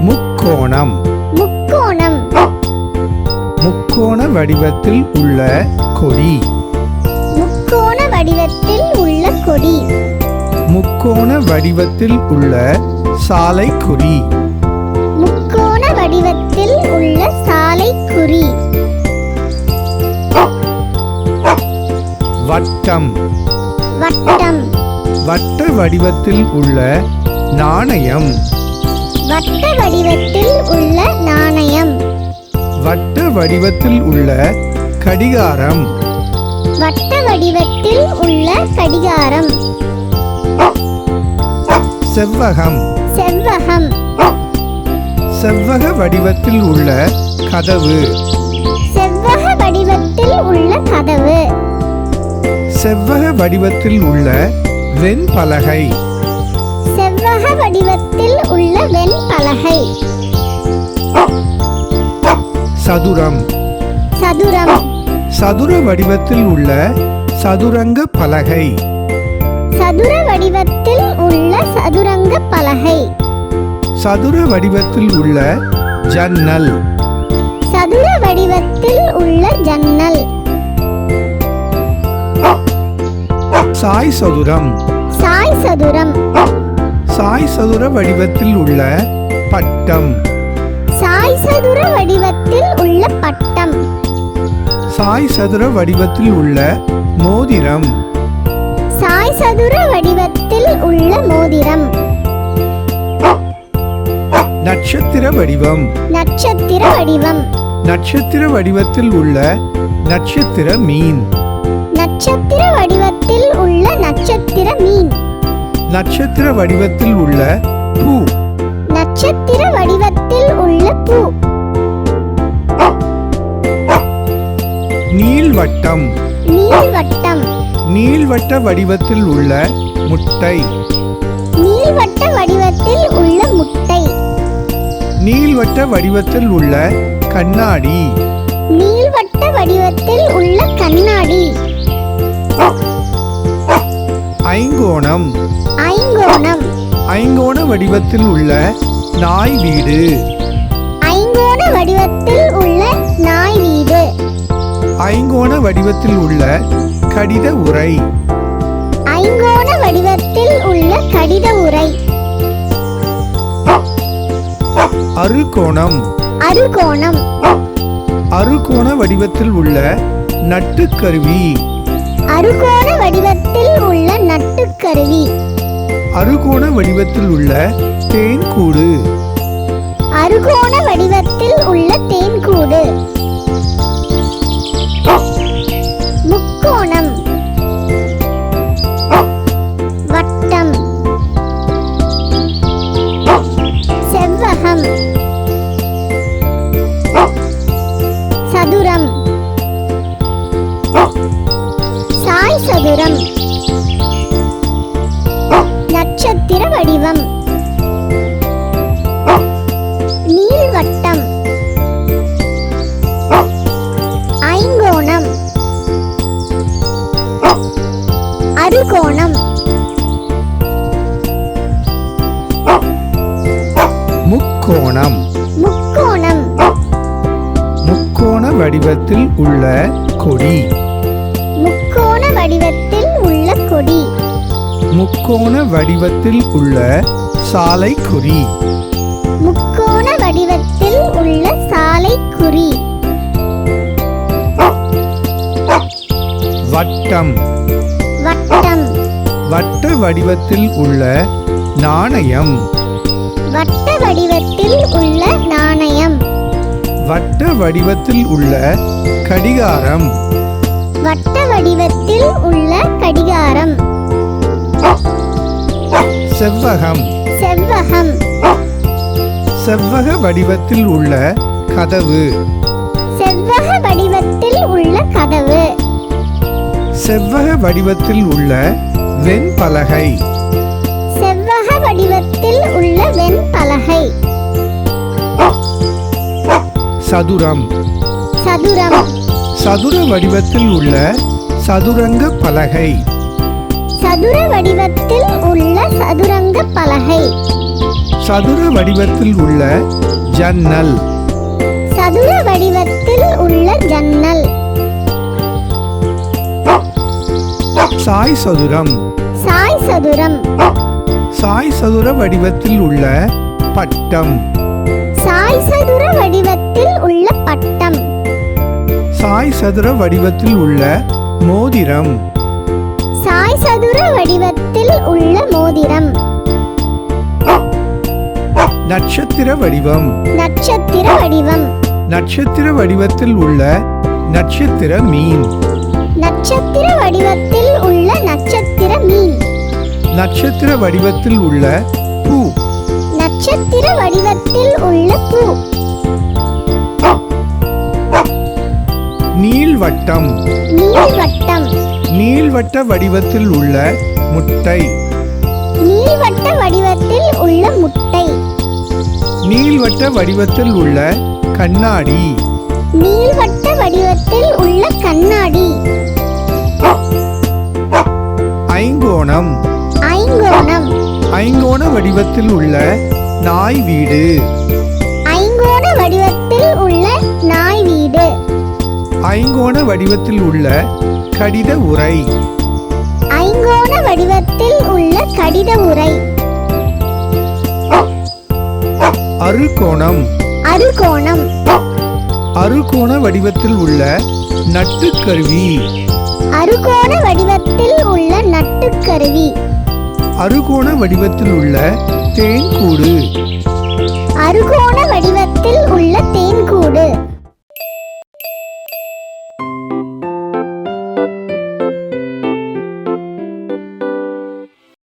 முக்கோணம். முக்கோணம். முக்கோண வடிவத்தில் உள்ள கொடி. முக்கோண வடிவத்தில் உள்ள கொடி. முக்கோண வடிவத்தில் உள்ள சாலை குறி வட்டம் வட்டம். வட்ட வடிவத்தில் உள்ள நாணயம். வட்ட வடிவத்தில் உள்ள நாணயம். வட்ட வடிவத்தில் உள்ள கடிகாரம். வட்ட வடிவத்தில் உள்ள கடிகாரம். செவ்வகம். செவ்வகம். செவ்வக வடிவத்தில் உள்ள கதவு. செவ்வக வடிவத்தில் உள்ள கதவு. செவ்வக வடிவத்தில் உள்ள வெண்பலகை. செவ்வக வடிவத்தில் உள்ள வெண்பலகை. சதுரம். சதுரம். சதுர வடிவத்தில் உள்ள சதுரங்க பலகை. சதுர வடிவத்தில் உள்ள சதுரங்க பலகை. சதுர வடிவத்தில் உள்ள ஜன்னல். சதுர வடிவத்தில் உள்ள ஜன்னல். சாய் சதுரம். சாய் சதுரம். சாய் சதுர வடிவத்தில் உள்ள பட்டம். சாய் சதுர வடிவத்தில் உள்ள பட்டம். சாய் சதுர வடிவத்தில் உள்ள மோதிரம். சாய் சதுர வடிவத்தில் உள்ள மோதிரம். நட்சத்திர வடிவம். நட்சத்திர வடிவம். நட்சத்திர வடிவத்தில் உள்ள நட்சத்திர மீன். நட்சத்திர உள்ள நட்சத்திர மீன். நட்சத்திர வடிவத்தில் உள்ள பூ. நட்சத்திர வடிவத்தில் உள்ள பூ. நீள்வட்டம். நீள்வட்டம். நீள்வட்ட வடிவத்தில் உள்ள முட்டை. நீள்வட்ட வடிவத்தில் உள்ள முட்டை. நீள்வட்ட வடிவத்தில் உள்ள கண்ணாடி. நீள்வட்ட வடிவத்தில் உள்ள கண்ணாடி. ஐங்கோணம். ஐங்கோணம். ஐங்கோண வடிவத்தில் உள்ள நாய் வீடு. ஐங்கோண வடிவத்தில் உள்ள நாய் வீடு. ஐங்கோண வடிவத்தில் உள்ள கடித உரை. ஐங்கோண வடிவத்தில் உள்ள கடித உரை. அறுகோணம். அறுகோணம். அறுகோண வடிவத்தில் உள்ள நட்டுக்கருவி அறுகோண வடிவத்தில் உள்ள நட்டுக்கருவி. அறுகோண வடிவத்தில் உள்ள தேன்கூடு அறுகோண வடிவத்தில் உள்ள தேன்கூடு சதுரம். நட்சத்திர வடிவம். நீள்வட்டம். ஐங்கோணம். அறுகோணம். முக்கோணம். முக்கோணம். முக்கோண வடிவத்தில் உள்ள கொடி. முக்கோண வடிவத்தில் உள்ள கொடி. முக்கோண வடிவத்தில் உள்ள சாலை குறி. முக்கோண வடிவத்தில் உள்ள சாலை குறி. வட்டம். வட்டம். வட்ட வடிவத்தில் உள்ள நாணயம். வட்ட வடிவத்தில் உள்ள நாணயம். வட்ட வடிவத்தில் உள்ள கடிகாரம். வட்ட வடிவத்தில் உள்ள கடிகாரம். செவ்வகம். செவ்வகம். செவ்வக வடிவத்தில் உள்ள கதவு. செவ்வக வடிவத்தில் உள்ள கதவு. செவ்வக வடிவத்தில் உள்ள வெண்பலகை. செவ்வக வடிவத்தில் உள்ள வெண்பலகை. சதுரம். சதுரம். சதுர வடிவத்தில் உள்ள சதுரங்க பலகை. சதுர வடிவத்தில் உள்ள சதுரங்க பலகை. சதுர வடிவத்தில் உள்ள ஜன்னல். சதுர வடிவத்தில் உள்ள ஜன்னல். சாய் சதுரம். சாய் சதுரம். சாய் சதுர வடிவத்தில் உள்ள பட்டம். சாய் சதுர வடிவத்தில் உள்ள பட்டம். சாய் சதுர வடிவத்தில் உள்ள மோதிரம். சாய் சதுர வடிவத்தில் உள்ள மோதிரம். நட்சத்திர வடிவம். நட்சத்திர வடிவம். நட்சத்திர வடிவத்தில் உள்ள நட்சத்திர மீன். நட்சத்திர வடிவத்தில் உள்ள நட்சத்திர மீன். நட்சத்திர வடிவத்தில் உள்ள பூ. நட்சத்திர வடிவத்தில் உள்ள பூ. நீள்வட்டம். நீள்வட்டம். நீள்வட்ட வடிவத்தில் உள்ள முட்டை. நீள்வட்ட வடிவத்தில் உள்ள முட்டை. நீள்வட்ட வடிவத்தில் உள்ள கண்ணாடி. நீள்வட்ட வடிவத்தில் உள்ள கண்ணாடி. ஐங்கோணம். ஐங்கோணம். ஐங்கோண வடிவத்தில் உள்ள நாய் வீடு. ஐங்கோண வடிவத்தில் உள்ள கடித உரை. ஐங்கோண வடிவத்தில் உள்ள கடித உரை. அறுகோணம் அறுகோணம் அறுகோண வடிவத்தில் உள்ள நட்டுக்கருவி அறுகோண வடிவத்தில் உள்ள நட்டுக்கருவி அறுகோண வடிவத்தில் உள்ள தேன்கூடு. அறுகோண வடிவத்தில் உள்ள தேன்கூடு.